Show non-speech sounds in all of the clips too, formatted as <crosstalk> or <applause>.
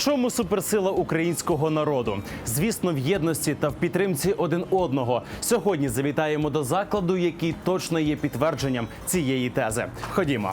чому суперсила українського народу? Звісно, в єдності та в підтримці один одного. Сьогодні завітаємо до закладу, який точно є підтвердженням цієї тези. Ходімо.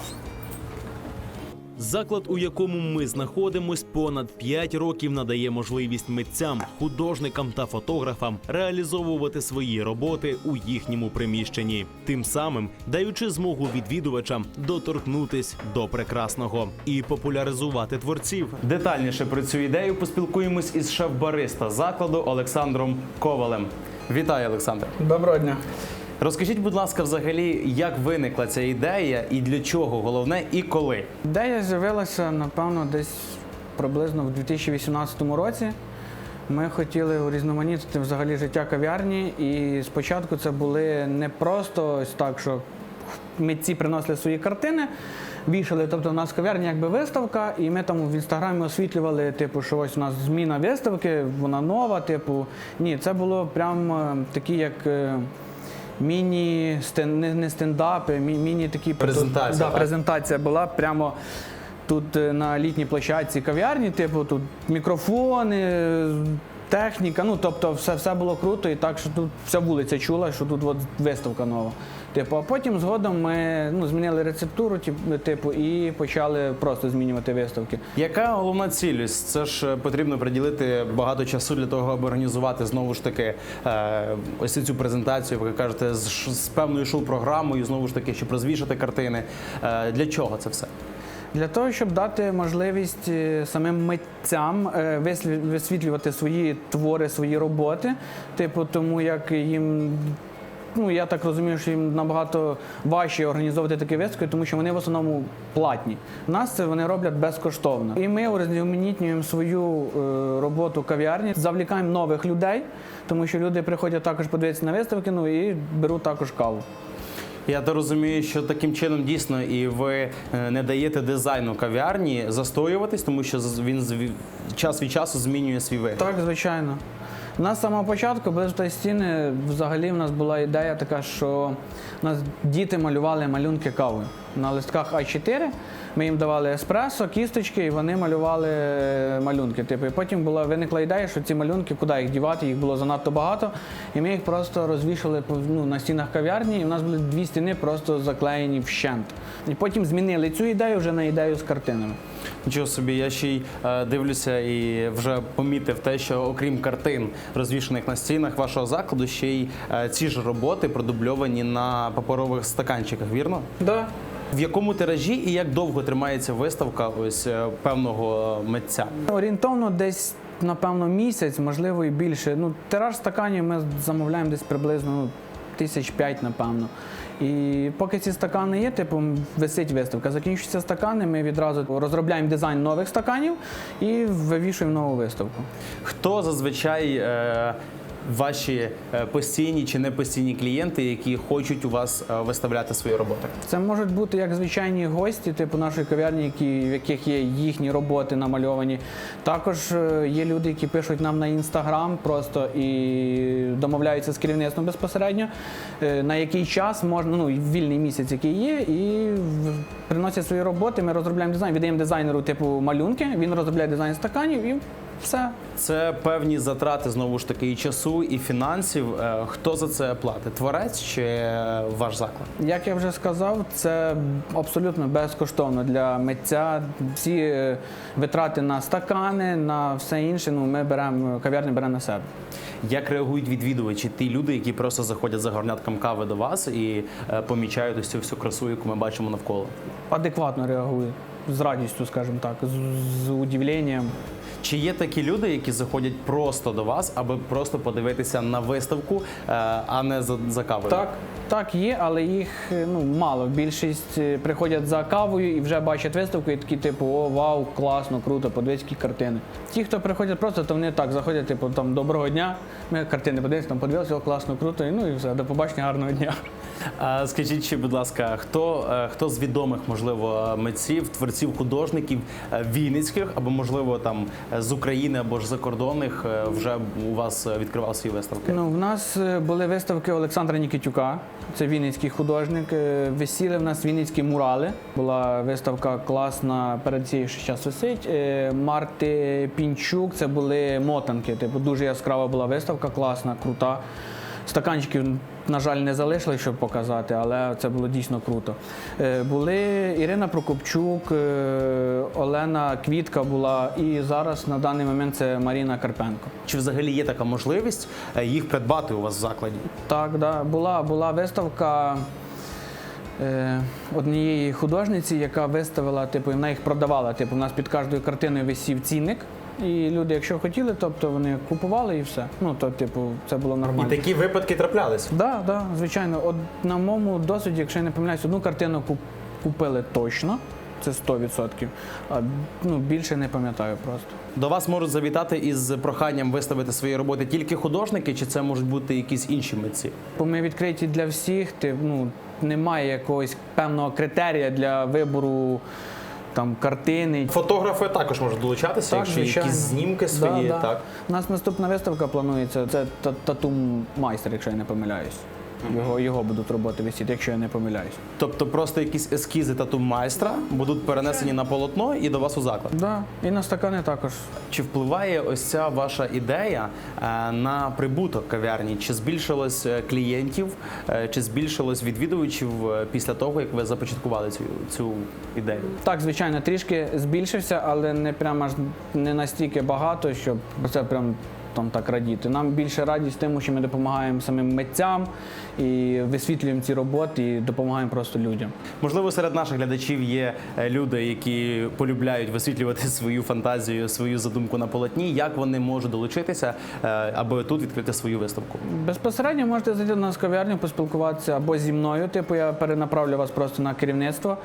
Заклад, у якому ми знаходимось, понад 5 років надає можливість митцям, художникам та фотографам реалізовувати свої роботи у їхньому приміщенні, тим самим даючи змогу відвідувачам доторкнутись до прекрасного і популяризувати творців. Детальніше про цю ідею поспілкуємось із шеф-бариста закладу Олександром Ковалем. Вітаю, Олександр. Доброго дня. Розкажіть, будь ласка, взагалі, як виникла ця ідея і для чого головне, і коли? Ідея з'явилася, напевно, десь приблизно в 2018 році. Ми хотіли урізноманітнити взагалі життя кав'ярні, і спочатку це були не просто ось так, що митці приносили свої картини, вішали. Тобто у нас кав'ярня якби виставка, і ми там в інстаграмі освітлювали, типу, що ось у нас зміна виставки, вона нова. Типу, ні, це було прям е, такі, як. Е, Міні стен, не, не стендапи, мі- міні такі Презентація, Да, так? презентація була прямо тут е, на літній площадці кав'ярні, типу, тут мікрофони, техніка. Ну, тобто, все, все було круто, і так, що тут вся вулиця чула, що тут от виставка нова. Типу, а потім згодом ми ну, змінили рецептуру, типу, і почали просто змінювати виставки. Яка головна ціль? Ось Це ж е, потрібно приділити багато часу для того, аби організувати знову ж таки е, ось цю презентацію. Ви кажете, з, з певною шоу-програмою, знову ж таки, щоб розвішати картини. Е, Для чого це все? Для того, щоб дати можливість самим митцям висвітлювати свої твори, свої роботи, типу, тому як їм. Ну, я так розумію, що їм набагато важче організовувати такі виставки, тому що вони в основному платні. У нас це вони роблять безкоштовно. І ми урізноманітнюємо свою е, роботу кав'ярні, завлікаємо нових людей, тому що люди приходять також подивитися на виставки, ну і беруть також каву. Я то розумію, що таким чином дійсно і ви е, не даєте дизайну кав'ярні застоюватись, тому що він час від часу змінює свій вигляд. Так, звичайно. У нас самого початку, без стіни, взагалі в нас була ідея така, що нас діти малювали малюнки кави на листках А4. Ми їм давали еспресо, кісточки, і вони малювали малюнки. Типу, і потім була виникла ідея, що ці малюнки, куди їх дівати, їх було занадто багато. І ми їх просто розвішали ну, на стінах кав'ярні, і в нас були дві стіни просто заклеєні вщент. І потім змінили цю ідею вже на ідею з картинами. Нічого собі, я ще й е, дивлюся і вже помітив те, що окрім картин, розвішаних на стінах вашого закладу, ще й е, ці ж роботи продубльовані на паперових стаканчиках, вірно? Да. В якому тиражі і як довго тримається виставка ось е, певного митця? Орієнтовно десь, напевно, місяць, можливо, і більше. Ну, тираж стаканів ми замовляємо десь приблизно ну, тисяч п'ять, напевно. І поки ці стакани є, типу висить виставка. Закінчуються стакани, ми відразу розробляємо дизайн нових стаканів і вивішуємо нову виставку. Хто зазвичай е, ваші е, постійні чи непостійні клієнти, які хочуть у вас е, виставляти свої роботи? Це можуть бути як звичайні гості, типу нашої кав'ярні, які, в яких є їхні роботи намальовані. Також е, є люди, які пишуть нам на інстаграм просто і домовляються з керівництвом безпосередньо, на який час можна, ну вільний місяць, який є, і приносять свої роботи. Ми розробляємо дизайн, віддаємо дизайнеру типу малюнки, він розробляє дизайн стаканів і все. Це певні затрати знову ж таки і часу, і фінансів. Е, Хто за це платить? Творець чи ваш заклад? Як я вже сказав, це абсолютно безкоштовно для митця. Всі е, витрати на стакани, на все інше. Ну ми беремо кав'ярня бере на себе. Як реагують відвідувачі, ті люди, які просто заходять за горнятком кави до вас і е, помічають ось цю всю красу, яку ми бачимо навколо? Адекватно реагує з радістю, скажімо так, з, з удивленням. Чи є такі люди, які заходять просто до вас, аби просто подивитися на виставку, е, а не за, за кавою? Так, так є, але їх е, ну мало. Більшість е, приходять за кавою і вже бачать виставку, і такі, типу, о, вау, класно, круто, подивись, які картини. Ті, хто приходять просто, то вони так заходять, типу, там доброго дня. Ми картини подивимося, там подивилися, о, класно, круто, і ну і все, до побачення, гарного дня. А скажіть ще, будь ласка, хто, е, хто з відомих, можливо, митців, творців, художників е, вінницьких або можливо там е, з України або ж закордонних вже у вас відкривав свої виставки? Ну, в нас були виставки Олександра Нікітюка, це вінницький художник. Висіли в нас вінницькі мурали. Була виставка класна перед цією, що зараз висить. Марти Пінчук, це були мотанки. Типу, дуже яскрава була виставка, класна, крута. Стаканчиків, на жаль, не залишили, щоб показати, але це було дійсно круто. Е, Були Ірина Прокопчук, е, Олена Квітка була, і зараз на даний момент це Маріна Карпенко. Чи взагалі є така можливість е, їх придбати у вас в закладі? Так, да. була, була виставка однієї художниці, яка виставила, типу, вона їх продавала. Типу, у нас під кожною картиною висів цінник. І люди, якщо хотіли, тобто вони купували і все. Ну, то, типу, це було нормально. І такі випадки траплялись. Так, да, да, звичайно. От на моєму досвіді, якщо я не помиляюсь, одну картину купили точно, це 100%, а ну, більше не пам'ятаю просто. До вас можуть завітати із проханням виставити свої роботи тільки художники, чи це можуть бути якісь інші митці? Бо ми відкриті для всіх, ти, ну, немає якогось певного критерія для вибору там, картини. Фотографи також можуть долучатися, Так, якщо звичайно. якісь знімки свої. Да, да. Так У нас наступна виставка планується. Це та- тату майстер, якщо я не помиляюсь. Його, його будуть роботи висіти, якщо я не помиляюсь. тобто просто якісь ескізи тату майстра будуть перенесені на полотно і до вас у заклад. Да. І на стакани також. Чи впливає ось ця ваша ідея е, на прибуток кав'ярні? Чи збільшилось е, клієнтів, е, чи збільшилось відвідувачів після того, як ви започаткували цю, цю ідею? Так, звичайно, трішки збільшився, але не прямо аж не настільки багато, щоб це прям там так радіти. Нам більше радість тим, що ми допомагаємо самим митцям і висвітлюємо ці роботи і допомагаємо просто людям. Можливо, серед наших глядачів є е, люди, які полюбляють висвітлювати <laughs> свою фантазію, свою задумку на полотні. Як вони можуть долучитися, е, аби тут відкрити свою виставку? Безпосередньо можете зайти до нас в кав'ярню, поспілкуватися або зі мною, типу я перенаправлю вас просто на керівництво.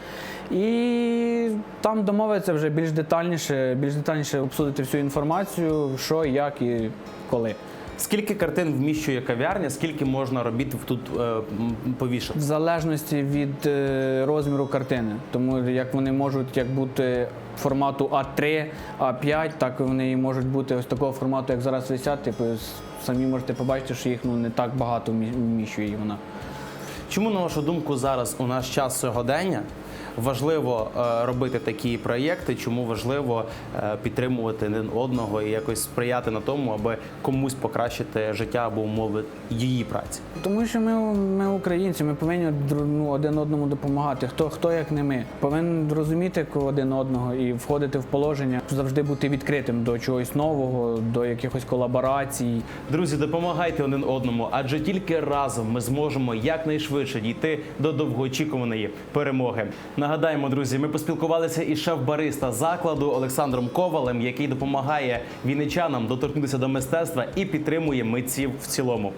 І там домовитися вже більш детальніше, більш детальніше обсудити всю інформацію, що, як і коли. Скільки картин вміщує кав'ярня, скільки можна робіт тут е, повішати? В залежності від е, розміру картини. Тому як вони можуть як бути формату А3, А5, так вони і можуть бути ось такого формату, як зараз висять. Типу, самі можете побачити, що їх ну, не так багато вміщує вона. Чому, на вашу думку, зараз у наш час сьогодення важливо е, робити такі проєкти? Чому важливо е, підтримувати один одного і якось сприяти на тому, аби комусь покращити життя або умови її праці? Тому що ми, ми українці, ми повинні ну, один одному допомагати. Хто, хто як не ми. Повинен розуміти один одного і входити в положення, завжди бути відкритим до чогось нового, до якихось колаборацій. Друзі, допомагайте один одному, адже тільки разом ми зможемо якнайшвидше дійти до довгоочікуваної перемоги. Нагадаємо, друзі, ми поспілкувалися із шеф-бариста закладу Олександром Ковалем, який допомагає вінничанам доторкнутися до мистецтва і підтримує митців в цілому.